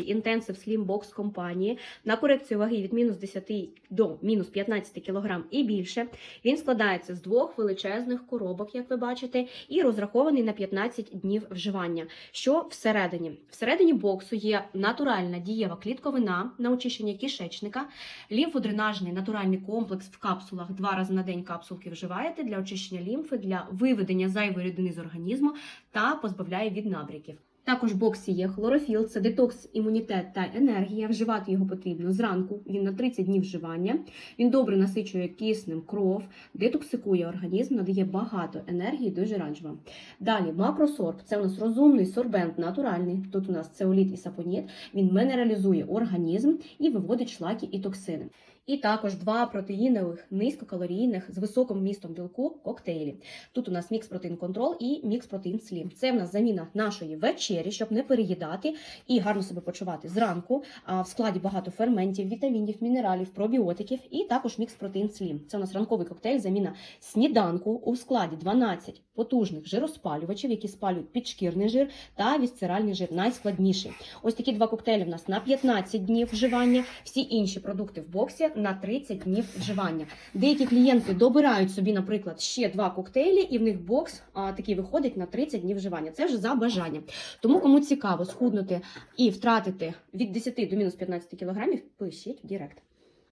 Intensive Slim Box компанії на корекцію ваги від мінус 10 до мінус 15 кг і більше. Він складається з двох величезних коробок, як ви бачите, і розрахований на 15 днів вживання. Що всередині? Всередині боксу є натуральна дієва клітковина на очищення кишечника, лімфодренажний натуральний комплекс в капсулах. Два рази на день капсулки вживаєте для очищення лімфи, для виведення зайвої рідини з організму та позбавляє від набряків. Також в боксі є хлорофіл, це детокс, імунітет та енергія. Вживати його потрібно зранку. Він на 30 днів вживання. Він добре насичує киснем кров, детоксикує організм, надає багато енергії до жиранжва. Далі макросорб це у нас розумний сорбент натуральний. Тут у нас цеоліт і сапоніт. Він мінералізує організм і виводить шлаки і токсини. І також два протеїнових низькокалорійних з високим вмістом білку коктейлі. Тут у нас мікс протеїн контрол і мікс протеїн слім. Це в нас заміна нашої вечері, щоб не переїдати і гарно себе почувати зранку. А в складі багато ферментів, вітамінів, мінералів, пробіотиків і також мікс протеїн слім. Це у нас ранковий коктейль, заміна сніданку у складі 12 потужних жироспалювачів, які спалюють підшкірний жир та вісцеральний жир, найскладніший. Ось такі два коктейлі в нас на 15 днів вживання, всі інші продукти в боксі на 30 днів вживання. Деякі клієнти добирають собі, наприклад, ще два коктейлі, і в них бокс а, такий виходить на 30 днів вживання. Це вже за бажанням. Тому кому цікаво схуднути і втратити від 10 до мінус 15 кілограмів, пишіть в Директ.